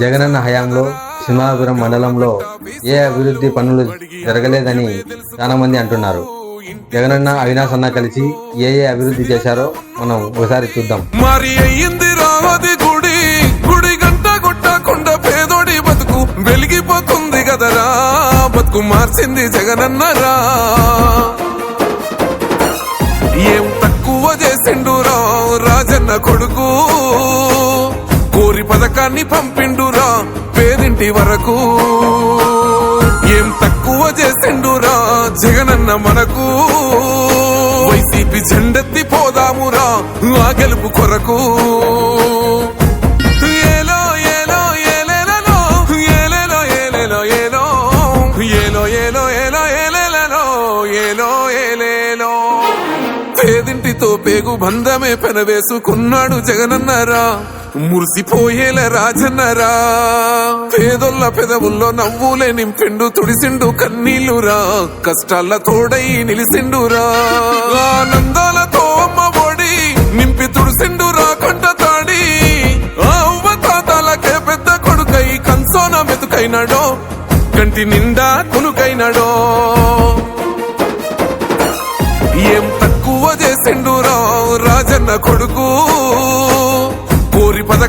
జగనన్న హయాంలో సింహాపురం మండలంలో ఏ అభివృద్ధి పనులు జరగలేదని చాలా మంది అంటున్నారు. జగనన్న అవినాష్ అన్న కలిసి ఏ ఏ అభివృద్ధి చేశారో మనం ఒకసారి చూద్దాం. మరి అయ్యింది రావది గుడి. గుడి గంట కొట్టకుండా పేదోడి బతుకు. వెలిగిపోతుంది కదరా బతుకు మార్చింది జగనన్నరా ఏం తక్కువ చేసిండురా రాజన్న కొడుకు. కోరి పంపిండురా. పేదింటి వరకు ఏం తక్కువ చేసిండురా. జగనన్న మనకు వైసీపీ జెండెత్తి పోదామురా. ఆ గెలుపు కొరకు. ఏలో ఏలో పేదింటితో పేగు బంధమే పెనవేసుకున్నాడు జగనన్నరా. మురిసిపోయేల రాజన్నరా. పేదొల్ల పెదవుల్లో నవ్వులే నింపిండు తుడిసిండు కన్నీళ్ళురా కష్టాల తోడై నిలిసిండురా. ఆనందాలతో అమ్మ ఒడి నింపి తుడిసిండురా కంట తాడి. ఆ అవ్వ తాతాలకే పెద్ద కొడుకై కంసోన మెతుకైనాడో కంటి నిండా కొనుకైనాడో ఏం తక్కువ చేసిండురా రాజన్న కొడుకు?